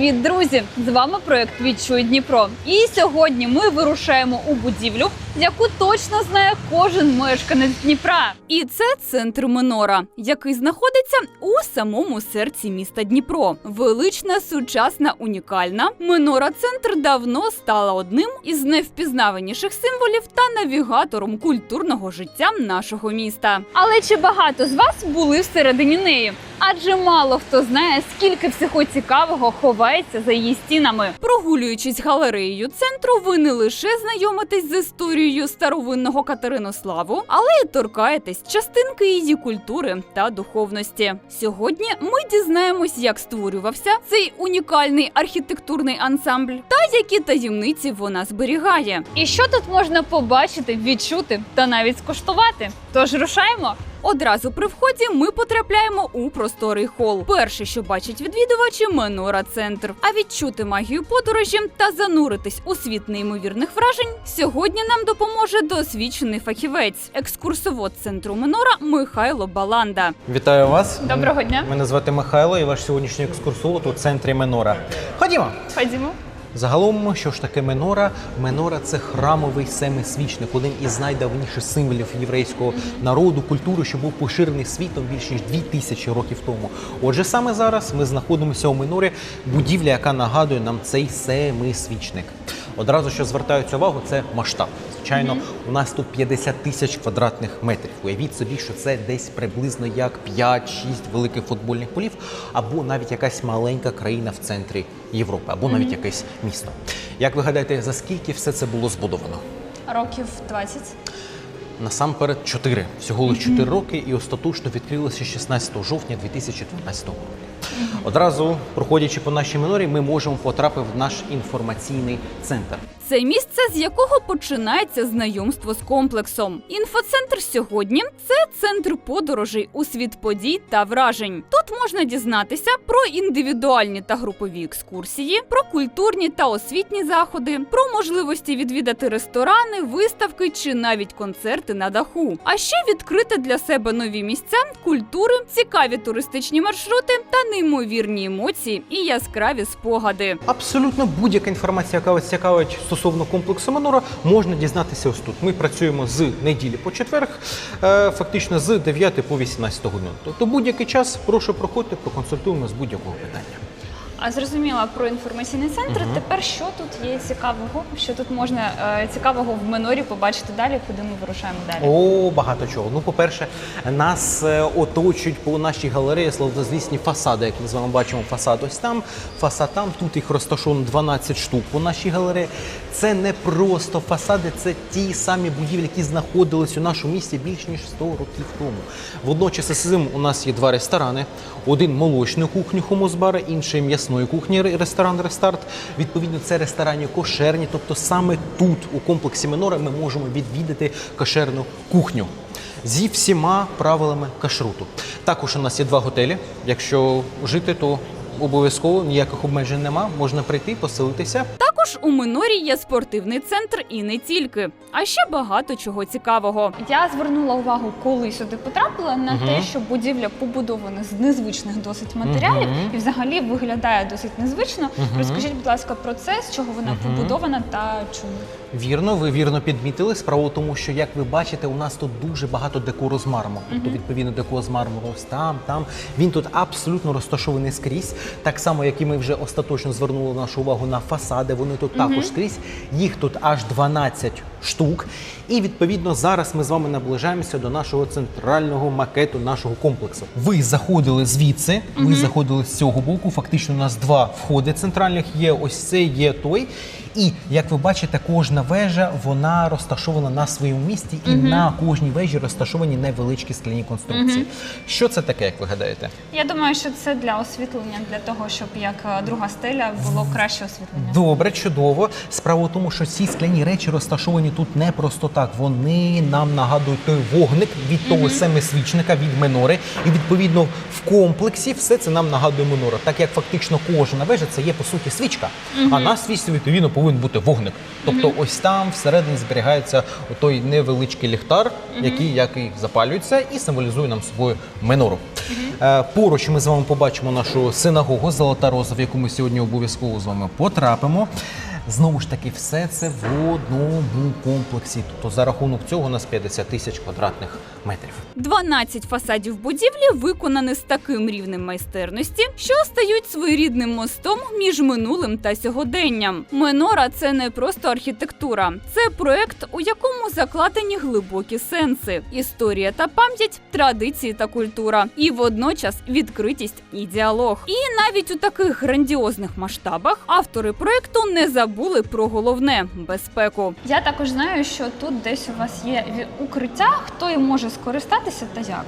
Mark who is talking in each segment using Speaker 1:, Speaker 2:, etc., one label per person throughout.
Speaker 1: Привіт, друзі! З вами проект Відчуй Дніпро. І сьогодні ми вирушаємо у будівлю, яку точно знає кожен мешканець Дніпра. І це центр Минора, який знаходиться у самому серці міста Дніпро. Велична, сучасна, унікальна. Минора центр давно стала одним із найвпізнаваніших символів та навігатором культурного життя нашого міста. Але чи багато з вас були всередині неї? Адже мало хто знає, скільки всього цікавого ховається за її стінами. Прогулюючись галереєю центру, ви не лише знайомитесь з історією старовинного Катеринославу, але й торкаєтесь частинки її культури та духовності. Сьогодні ми дізнаємось, як створювався цей унікальний архітектурний ансамбль та які таємниці вона зберігає. І що тут можна побачити, відчути та навіть скуштувати. Тож рушаємо. Одразу при вході ми потрапляємо у просторий хол. Перше, що бачать відвідувачі, Менора Центр. А відчути магію подорожі та зануритись у світ неймовірних вражень сьогодні нам допоможе досвідчений фахівець, екскурсовод центру Менора Михайло Баланда.
Speaker 2: Вітаю вас.
Speaker 1: Доброго дня.
Speaker 2: Мене звати Михайло і ваш сьогоднішній екскурсовод у центрі Менора. Ходімо.
Speaker 1: Ходімо.
Speaker 2: Загалом, що ж таке Менора? Менора це храмовий семисвічник, один із найдавніших символів єврейського народу, культури, що був поширений світом більш ніж дві тисячі років тому. Отже, саме зараз ми знаходимося у Менорі, будівля, яка нагадує нам цей семисвічник. Одразу що звертаються увагу, це масштаб. Звичайно, у нас тут 50 тисяч квадратних метрів. Уявіть собі, що це десь приблизно як 5-6 великих футбольних полів, або навіть якась маленька країна в центрі Європи, або навіть якесь місто. Як ви гадаєте, за скільки все це було збудовано?
Speaker 1: Років 20.
Speaker 2: Насамперед 4. Всього лише 4 роки і остаточно відкрилося 16 жовтня 2012 року. Одразу, проходячи по нашій минорі, ми можемо потрапити в наш інформаційний центр.
Speaker 1: Це місце, з якого починається знайомство з комплексом. Інфоцентр сьогодні це центр подорожей у світ подій та вражень. Тут можна дізнатися про індивідуальні та групові екскурсії, про культурні та освітні заходи, про можливості відвідати ресторани, виставки чи навіть концерти на даху. А ще відкрити для себе нові місця, культури, цікаві туристичні маршрути та неймовірні емоції і яскраві спогади.
Speaker 2: Абсолютно будь-яка інформація, яка вас цікавить стосовно комплексу Манора, можна дізнатися ось тут. Ми працюємо з неділі по четверг, е, фактично з 9 по 18 годину. Тобто будь-який час прошу проходьте, проконсультуємо з будь-якого питання.
Speaker 1: А зрозуміла про інформаційний центр. Тепер що тут є цікавого? Що тут можна е, цікавого в минорі побачити далі, куди ми вирушаємо далі?
Speaker 2: О, багато чого. Ну, по-перше, нас е, оточують по нашій галереї славнозвісні фасади, як ми з вами бачимо, фасад ось там, фасад там. Тут їх розташовано 12 штук по нашій галереї. Це не просто фасади, це ті самі будівлі, які знаходились у нашому місті більш ніж 100 років тому. Водночас із цим у нас є два ресторани: один молочну кухню хумус-бара, інший м'ясної кухні ресторан Рестарт. Відповідно, це ресторанні кошерні. Тобто саме тут, у комплексі Минора, ми можемо відвідати кошерну кухню зі всіма правилами кашруту. Також у нас є два готелі. Якщо жити, то обов'язково ніяких обмежень нема. Можна прийти, поселитися.
Speaker 1: Також у минорі є спортивний центр і не тільки, а ще багато чого цікавого. Я звернула увагу, коли сюди потрапила, на те, що будівля побудована з незвичних досить матеріалів і взагалі виглядає досить незвично. Розкажіть, будь ласка, про це, з чого вона побудована та чому.
Speaker 2: Вірно, ви вірно підмітили. Справа в тому, що як ви бачите, у нас тут дуже багато декору з мармуру. Тобто, відповідно, декор з мармуру ось там, там. Він тут абсолютно розташований скрізь. Так само, як і ми вже остаточно звернули нашу увагу на фасади. Вони тут також скрізь. Їх тут аж 12 штук. І відповідно зараз ми з вами наближаємося до нашого центрального макету нашого комплексу. Ви заходили звідси, ви заходили з цього боку. Фактично, у нас два входи центральних є. Ось цей є той. І як ви бачите, кожна вежа вона розташована на своєму місці, і на кожній вежі розташовані невеличкі скляні конструкції. Що це таке, як ви гадаєте?
Speaker 1: Я думаю, що це для освітлення, для того, щоб як е, друга стеля було краще освітлення.
Speaker 2: Добре, чудово. Справа в тому, що ці скляні речі розташовані тут не просто так. Вони нам нагадують той вогник від того семисвічника, від минори. І відповідно в комплексі все це нам нагадує минора. Так як фактично кожна вежа це є по суті свічка, а на свічці відповідно повинен бути вогник. Тобто, ось там всередині зберігається той невеличкий ліхтар, який, який запалюється і символізує нам собою минору. Mm -hmm. Поруч ми з вами побачимо нашу синагогу Золота Роза, в яку ми сьогодні обов'язково з вами потрапимо. Знову ж таки, все це в одному комплексі. Тобто за рахунок цього у нас 50 тисяч квадратних метрів.
Speaker 1: 12 фасадів будівлі виконані з таким рівнем майстерності, що стають своєрідним мостом між минулим та сьогоденням. Менора це не просто архітектура, це проект, у якому закладені глибокі сенси, історія та пам'ять, традиції та культура, і водночас відкритість і діалог. І навіть у таких грандіозних масштабах автори проекту не забули про головне безпеку. Я також знаю, що тут десь у вас є укриття. Хто їм може скористатися та як?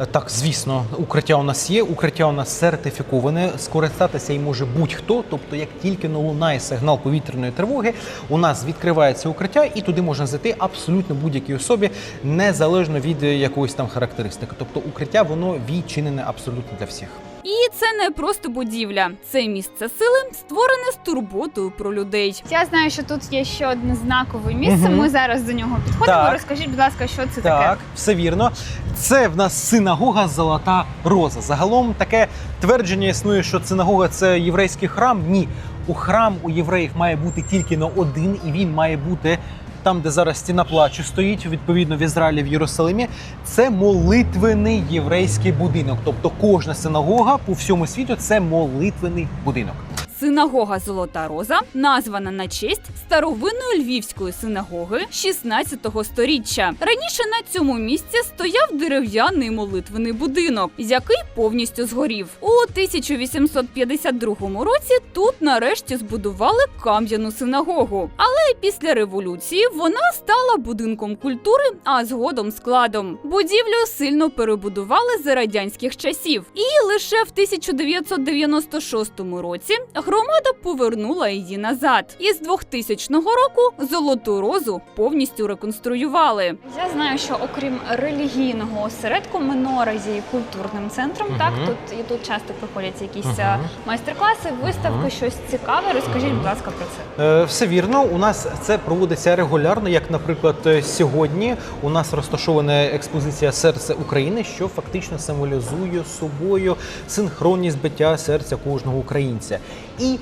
Speaker 2: Е, Так, звісно, укриття у нас є. Укриття у нас сертифіковане. Скористатися і може будь-хто. Тобто, як тільки не лунає сигнал повітряної тривоги, у нас відкривається укриття, і туди можна зайти абсолютно будь-якій особі, незалежно від е, якоїсь там характеристики. Тобто, укриття воно відчинене абсолютно для всіх.
Speaker 1: І це не просто будівля, це місце сили, створене з турботою про людей. Я знаю, що тут є ще одне знакове місце.
Speaker 2: Мгм.
Speaker 1: Ми зараз до нього підходимо.
Speaker 2: Так.
Speaker 1: Розкажіть, будь ласка, що це
Speaker 2: Так,
Speaker 1: таке?
Speaker 2: все вірно. Це в нас синагога Золота Роза. Загалом таке твердження існує, що синагога це єврейський храм. Ні, у храм у євреїв має бути тільки на один, і він має бути. Там, де зараз стіна плачу стоїть, відповідно в Ізраїлі в Єрусалимі, це молитвений єврейський будинок. Тобто кожна синагога по всьому світу це молитвений будинок.
Speaker 1: Синагога Золота Роза названа на честь старовинної львівської синагоги 16 сторіччя. Раніше на цьому місці стояв дерев'яний молитвений будинок, який повністю згорів. У 1852 році тут нарешті збудували кам'яну синагогу. Але після революції вона стала будинком культури, а згодом складом. Будівлю сильно перебудували за радянських часів, і лише в 1996 році громада повернула її назад. І з 2000 року золоту розу повністю реконструювали. Я знаю, що окрім релігійного осередку Менора є культурним центром.
Speaker 2: Мгм.
Speaker 1: Так тут і тут часто проходять якісь е, майстер-класи, виставки,
Speaker 2: Мгм.
Speaker 1: щось цікаве. Розкажіть, будь ласка, про це.
Speaker 2: Е, Все вірно. У нас це проводиться регулярно. Як, наприклад, е, сьогодні у нас розташована експозиція Серце України, що фактично символізує собою синхронність биття серця кожного українця. І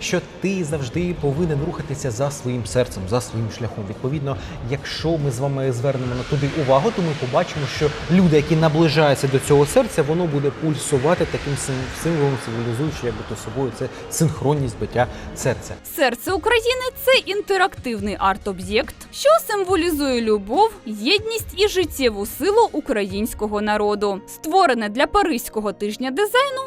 Speaker 2: що ти завжди повинен рухатися за своїм серцем, за своїм шляхом. Відповідно, якщо ми з вами звернемо на туди увагу, то ми побачимо, що люди, які наближаються до цього серця, воно буде пульсувати таким сим- символом, символізуючи якби то собою це синхронність биття серця.
Speaker 1: Серце України це інтерактивний арт-об'єкт, що символізує любов, єдність і життєву силу українського народу. Створене для Паризького тижня дизайну.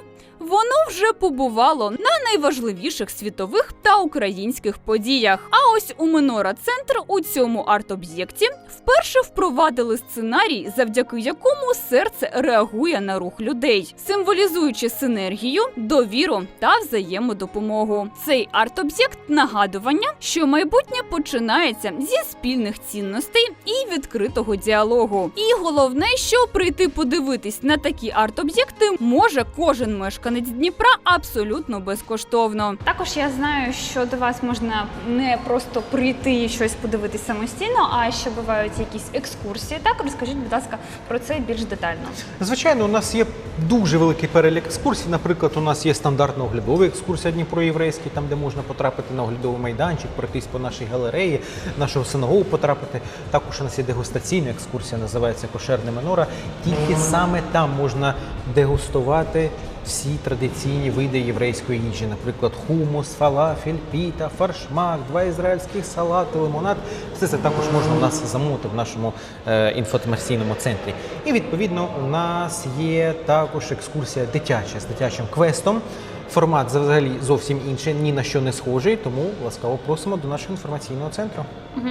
Speaker 1: Воно вже побувало на найважливіших світових та українських подіях. А ось у Минора Центр у цьому арт-об'єкті вперше впровадили сценарій, завдяки якому серце реагує на рух людей, символізуючи синергію, довіру та взаємодопомогу. Цей арт-об'єкт нагадування, що майбутнє починається зі спільних цінностей і відкритого діалогу. І головне, що прийти подивитись на такі арт-об'єкти може кожен мешканець Дніпра абсолютно безкоштовно. Також я знаю, що до вас можна не просто прийти і щось подивитись самостійно, а ще бувають якісь екскурсії. Так розкажіть, будь ласка, про це більш детально.
Speaker 2: Звичайно, у нас є дуже великий перелік екскурсій. Наприклад, у нас є стандартна оглядова екскурсія Дніпро-Єврейський, там де можна потрапити на оглядовий майданчик, пройтись по нашій галереї, нашого синагогу потрапити. Також у нас є дегустаційна екскурсія, називається Кошерне Менора. Тільки саме там можна дегустувати. Всі традиційні види єврейської їжі, наприклад, хумус, фалафель, піта, фаршмак, два ізраїльських салати, лимонад. Все це також можна у нас замовити в нашому е, інформаційному центрі. І відповідно у нас є також екскурсія дитяча з дитячим квестом. Формат взагалі зовсім інший, ні на що не схожий, тому ласкаво просимо до нашого інформаційного центру.
Speaker 1: Угу.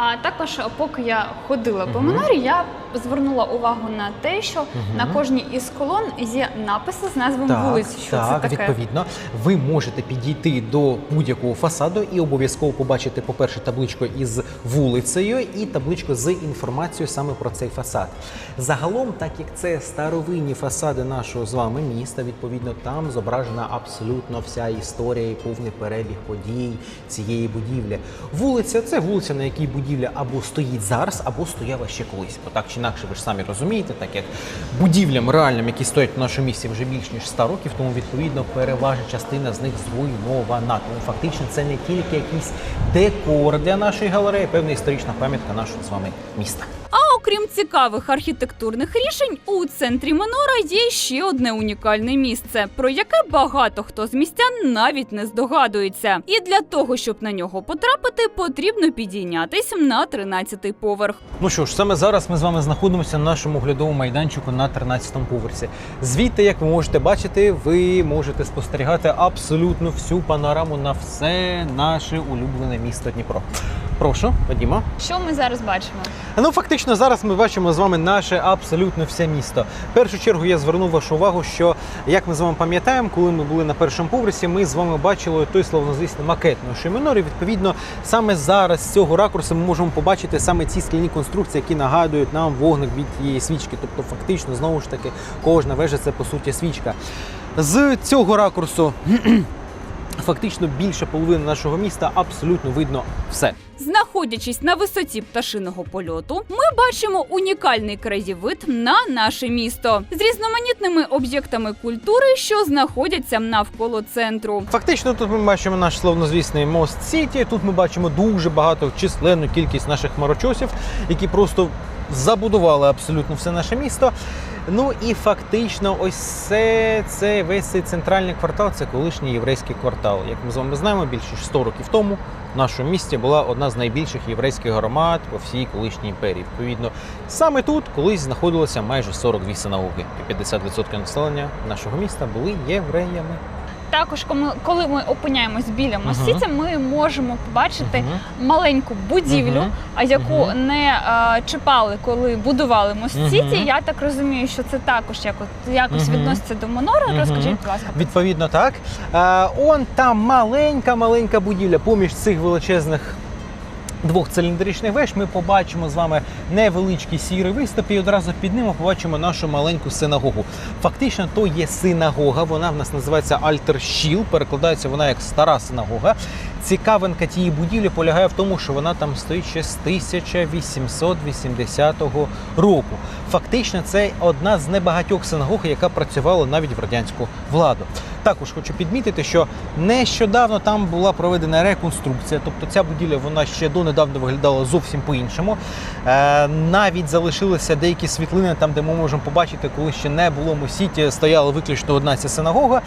Speaker 1: А також, поки я ходила по Минорі, я звернула увагу на те, що на кожній із колон є написи з назвами вулиць. Що
Speaker 2: так,
Speaker 1: це таке?
Speaker 2: відповідно. Ви можете підійти до будь-якого фасаду і обов'язково побачити, по-перше, табличку із вулицею і табличку з інформацією саме про цей фасад. Загалом, так як це старовинні фасади нашого з вами міста, відповідно, там зображена розписана абсолютно вся історія і повний перелік подій цієї будівлі. Вулиця це вулиця, на якій будівля або стоїть зараз, або стояла ще колись. Бо так чи інакше, ви ж самі розумієте, так як будівлям реальним, які стоять в нашому місті вже більш ніж 100 років, тому відповідно переважна частина з них зруйнована. Тому фактично це не тільки якийсь декор для нашої галереї, певна історична пам'ятка нашого з вами міста.
Speaker 1: Окрім цікавих архітектурних рішень, у центрі Минора є ще одне унікальне місце, про яке багато хто з містян навіть не здогадується. І для того, щоб на нього потрапити, потрібно підійнятись на 13-й поверх.
Speaker 2: Ну що ж, саме зараз ми з вами знаходимося на нашому оглядовому майданчику на 13-му поверсі. Звідти, як ви можете бачити, ви можете спостерігати абсолютно всю панораму на все наше улюблене місто Дніпро. Прошу, ходімо.
Speaker 1: Що ми зараз бачимо?
Speaker 2: Ну, фактично, зараз ми бачимо з вами наше абсолютно все місто. В першу чергу я звернув вашу увагу, що як ми з вами пам'ятаємо, коли ми були на першому поверсі, ми з вами бачили той словнозвісний макет нашої минори. Відповідно, саме зараз з цього ракурсу ми можемо побачити саме ці скляні конструкції, які нагадують нам вогник від тієї свічки. Тобто, фактично, знову ж таки, кожна вежа це по суті свічка. З цього ракурсу. Фактично більше половини нашого міста абсолютно видно все.
Speaker 1: Знаходячись на висоті пташиного польоту, ми бачимо унікальний краєвид на наше місто з різноманітними об'єктами культури, що знаходяться навколо центру.
Speaker 2: Фактично, тут ми бачимо наш словнозвісний мост Сіті. Тут ми бачимо дуже багато численну кількість наших хмарочосів, які просто забудували абсолютно все наше місто. Ну і фактично, ось це, це весь цей центральний квартал, це колишній єврейський квартал. Як ми з вами знаємо, більше ніж 100 років тому в нашому місті була одна з найбільших єврейських громад по всій колишній імперії. Відповідно, саме тут колись знаходилося майже 42 синагоги, і 50% населення нашого міста були євреями.
Speaker 1: Також, коли- ми опиняємось біля мостіця, ми можемо побачити маленьку будівлю, а яку не е, чіпали, коли будували мостіці. Я так розумію, що це також якось, якось відноситься до Монора. Розкажіть, будь ласка.
Speaker 2: Відповідно, так. Е, он там маленька, маленька будівля поміж цих величезних. Двох циліндричних веж ми побачимо з вами невеличкий сірий виступ, і одразу під ним побачимо нашу маленьку синагогу. Фактично, то є синагога. Вона в нас називається Альтерщіл. Перекладається вона як стара синагога. Цікавинка тієї будівлі полягає в тому, що вона там стоїть ще з 1880 року. Фактично, це одна з небагатьох синагог, яка працювала навіть в радянську владу. Також хочу підмітити, що нещодавно там була проведена реконструкція, тобто ця будівля вона ще донедавна виглядала зовсім по-іншому. Е, навіть залишилися деякі світлини там, де ми можемо побачити, коли ще не було мусіті, стояла виключно одна ця синагога.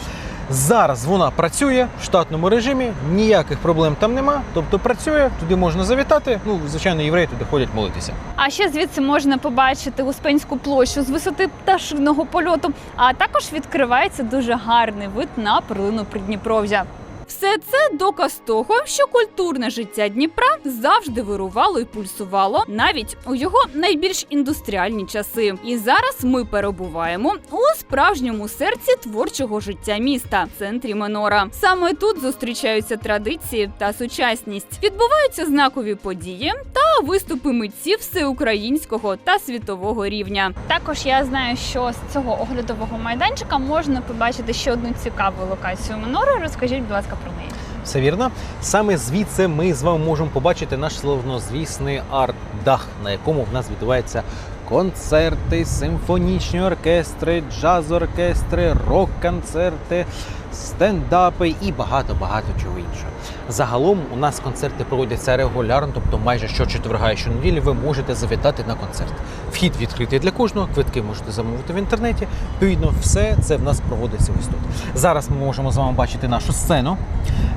Speaker 2: Зараз вона працює в штатному режимі, ніяких проблем там нема. Тобто працює, туди можна завітати. Ну, звичайно, євреї туди ходять молитися.
Speaker 1: А ще звідси можна побачити Успенську площу з висоти пташиного польоту. А також відкривається дуже гарний вид на перлину Придніпров'я. Все це доказ того, що культурне життя Дніпра завжди вирувало і пульсувало навіть у його найбільш індустріальні часи. І зараз ми перебуваємо у справжньому серці творчого життя міста, центрі Менора. Саме тут зустрічаються традиції та сучасність. Відбуваються знакові події та виступи митців всеукраїнського та світового рівня. Також я знаю, що з цього оглядового майданчика можна побачити ще одну цікаву локацію Менори. Розкажіть, будь ласка, про неї.
Speaker 2: Все вірно. Саме звідси ми з вами можемо побачити наш словнозвісний арт-дах, на якому в нас відбуваються концерти, симфонічні оркестри, джаз-оркестри, рок-концерти, стендапи і багато-багато чого іншого. Загалом у нас концерти проводяться регулярно, тобто майже щочетверга і щонеділі ви можете завітати на концерт. Вхід відкритий для кожного, квитки можете замовити в інтернеті. Відповідно, все це в нас проводиться ось тут. Зараз ми можемо з вами бачити нашу сцену.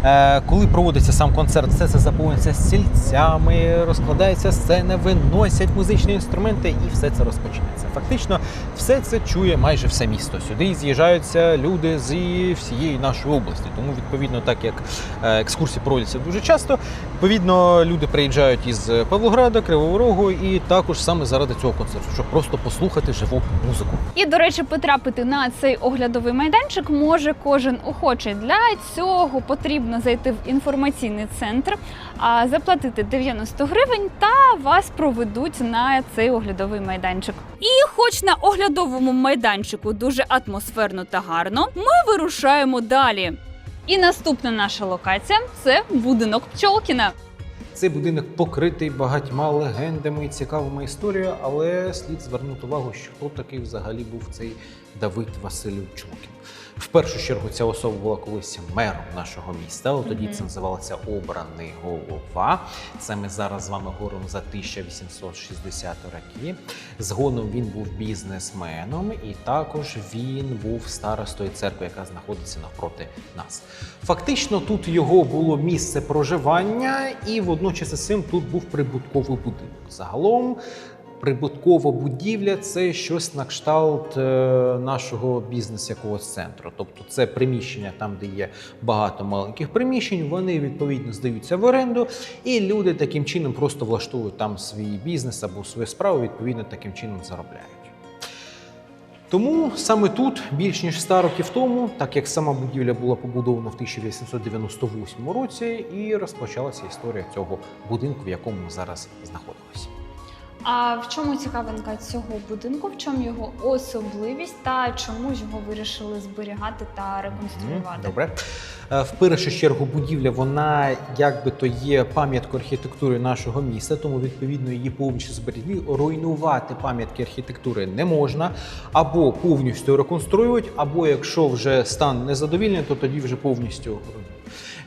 Speaker 2: Е, коли проводиться сам концерт, все це заповнюється стільцями, розкладається сцена, виносять музичні інструменти і все це розпочинається. Фактично, все це чує майже все місто. Сюди з'їжджаються люди з всієї нашої області. Тому, відповідно, так як е, екскурсії проводяться дуже часто, відповідно, люди приїжджають із Павлограда, Кривого Рогу і також саме заради цього концерту, щоб просто послухати живу музику.
Speaker 1: І, до речі, потрапити на цей оглядовий майданчик може кожен охочий. Для цього потрібно зайти в інформаційний центр, заплатити 90 гривень, та вас проведуть на цей оглядовий майданчик. І, хоч на оглядовому майданчику дуже атмосферно та гарно, ми вирушаємо далі. І наступна наша локація це будинок Пчолкіна.
Speaker 2: Цей будинок покритий багатьма легендами і цікавими історіями, але слід звернути увагу, що хто такий взагалі був цей Давид Васильович Чулкін. В першу чергу ця особа була колись мером нашого міста. але Тоді це називалося обраний голова. Це ми зараз з вами говоримо за 1860 роки. Згодом він був бізнесменом, і також він був старостою церкви, яка знаходиться навпроти нас. Фактично, тут його було місце проживання, і водночас із цим тут був прибутковий будинок. Загалом. Прибуткова будівля це щось на кшталт е, нашого бізнес якогось центру. Тобто це приміщення там, де є багато маленьких приміщень, вони відповідно здаються в оренду, і люди таким чином просто влаштовують там свій бізнес або свою справу, відповідно таким чином заробляють. Тому саме тут, більш ніж 100 років тому, так як сама будівля була побудована в 1898 році, і розпочалася історія цього будинку, в якому ми зараз знаходимося.
Speaker 1: А в чому цікавинка цього будинку? В чому його особливість та чому ж його вирішили зберігати та реконструювати?
Speaker 2: Добре. Е, В першу чергу будівля вона якби то є пам'яткою архітектури нашого міста, тому відповідно її повністю зберегли. Руйнувати пам'ятки архітектури не можна, або повністю реконструюють, або якщо вже стан незадовільний, то тоді вже повністю.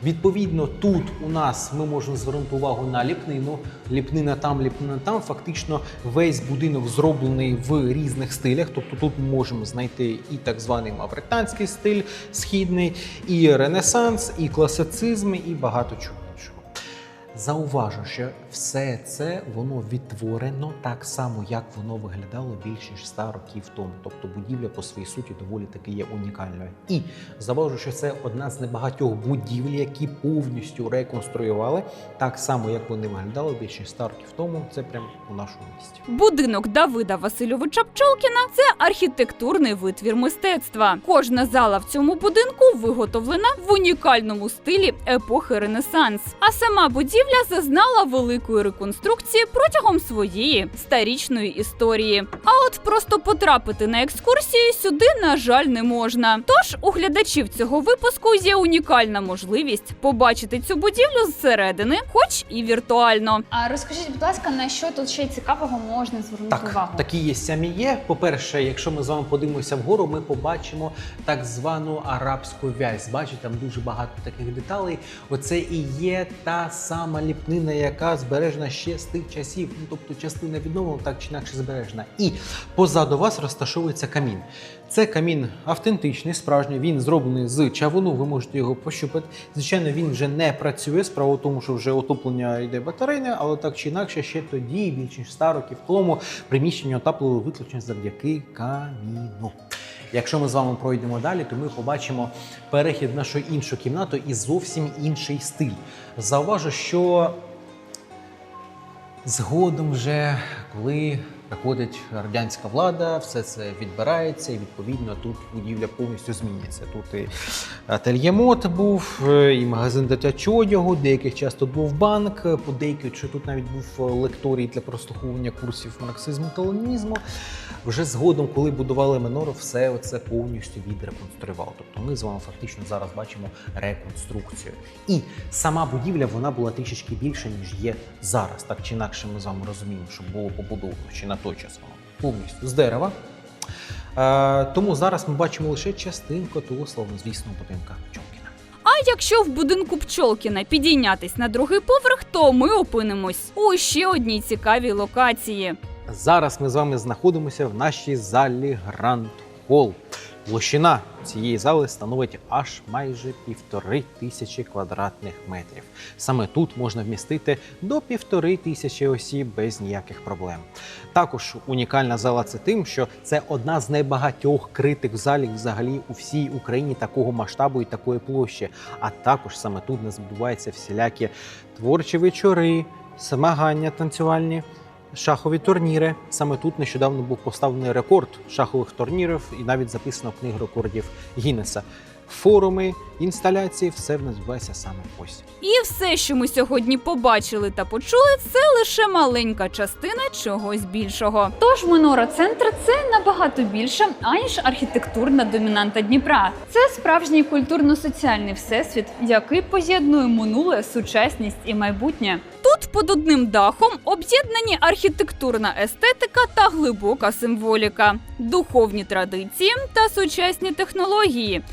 Speaker 2: Відповідно, тут у нас ми можемо звернути увагу на ліпнину. Ліпнина там, ліпнина там. Фактично, весь будинок зроблений в різних стилях. Тобто тут ми можемо знайти і так званий мавританський стиль східний, і ренесанс, і класицизм, і багато чого. Зауважу, що все це воно відтворено так само, як воно виглядало більше ніж 100 років тому. Тобто будівля по своїй суті доволі таки є унікальною. І зауважу, що це одна з небагатьох будівель, які повністю реконструювали так само, як вони виглядали більше ніж 100 років тому. Це прямо у нашому місті.
Speaker 1: Будинок Давида Васильовича Пчолкіна це архітектурний витвір мистецтва. Кожна зала в цьому будинку виготовлена в унікальному стилі епохи Ренесанс. А сама будівля зазнала великої реконструкції протягом своєї старічної історії. А от просто потрапити на екскурсію сюди, на жаль, не можна. Тож у глядачів цього випуску є унікальна можливість побачити цю будівлю зсередини, хоч і віртуально. А розкажіть, будь ласка, на що тут ще цікавого можна звернути
Speaker 2: Так,
Speaker 1: увагу?
Speaker 2: такі є самі є. По-перше, якщо ми з вами подивимося вгору, ми побачимо так звану арабську вязь. Бачите, там дуже багато таких деталей. Оце і є та сама ліпнина, яка збережена ще з тих часів. Ну тобто частина відновлена, так чи інакше збережена. І позаду вас розташовується камін. Це камін автентичний, справжній. Він зроблений з чавуну. Ви можете його пощупати. Звичайно, він вже не працює. Справа в тому, що вже отоплення йде батарейне, але так чи інакше, ще тоді, більше ніж 100 років тому, приміщення отаплювали виключно завдяки каміну. Якщо ми з вами пройдемо далі, то ми побачимо перехід в нашу іншу кімнату і зовсім інший стиль. Зауважу, що згодом вже, коли приходить радянська влада, все це відбирається, і відповідно тут будівля повністю змінюється. Тут і ательє мод був, е, і магазин дитячого одягу, деяких час тут був банк, по деяких, що тут навіть був е, лекторій для прослуховування курсів марксизму та ленінізму. Вже згодом, коли будували Минору, все це повністю відреконструював. Тобто ми з вами фактично зараз бачимо реконструкцію. І сама будівля вона була трішечки більше, ніж є зараз. Так чи інакше, ми з вами розуміємо, що було побудовано ще на той час воно повністю з дерева. Е, тому зараз ми бачимо лише частинку того славнозвісного будинка Пчолкіна.
Speaker 1: А якщо в будинку Пчолкіна підійнятись на другий поверх, то ми опинимось у ще одній цікавій локації.
Speaker 2: Зараз ми з вами знаходимося в нашій залі Гранд Холл. Площина цієї зали становить аж майже півтори тисячі квадратних метрів. Саме тут можна вмістити до півтори тисячі осіб без ніяких проблем. Також унікальна зала це тим, що це одна з найбагатьох критих залів взагалі у всій Україні такого масштабу і такої площі. А також саме тут у нас відбуваються всілякі творчі вечори, змагання танцювальні шахові турніри. Саме тут нещодавно був поставлений рекорд шахових турнірів і навіть записано в книгу рекордів Гіннеса. Форуми, інсталяції, все в нас відбувається саме ось.
Speaker 1: І все, що ми сьогодні побачили та почули, це лише маленька частина чогось більшого. Тож Минора Центр це набагато більше, аніж архітектурна домінанта Дніпра. Це справжній культурно-соціальний всесвіт, який поєднує минуле, сучасність і майбутнє. Тут під одним дахом об'єднані архітектурна естетика та глибока символіка, духовні традиції та сучасні технології,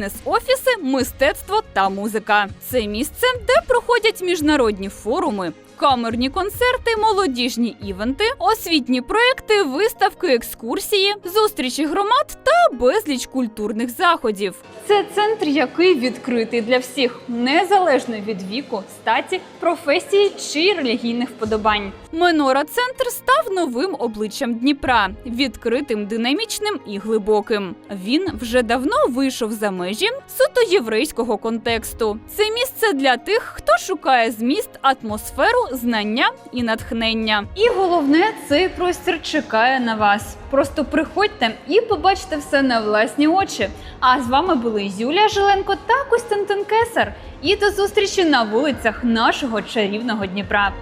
Speaker 1: бізнес-офіси, мистецтво та музика. Це місце, де проходять міжнародні форуми. Камерні концерти, молодіжні івенти, освітні проекти, виставки, екскурсії, зустрічі громад та безліч культурних заходів. Це центр, який відкритий для всіх, незалежно від віку, статі, професії чи релігійних вподобань. Минора центр став новим обличчям Дніпра, відкритим, динамічним і глибоким. Він вже давно вийшов за межі суто єврейського контексту. Це місце для тих, хто шукає зміст, атмосферу, знання і натхнення. І головне, цей простір чекає на вас. Просто приходьте і побачите все на власні очі. А з вами були Юлія Жиленко та Костянтин Кесар. І до зустрічі на вулицях нашого чарівного Дніпра.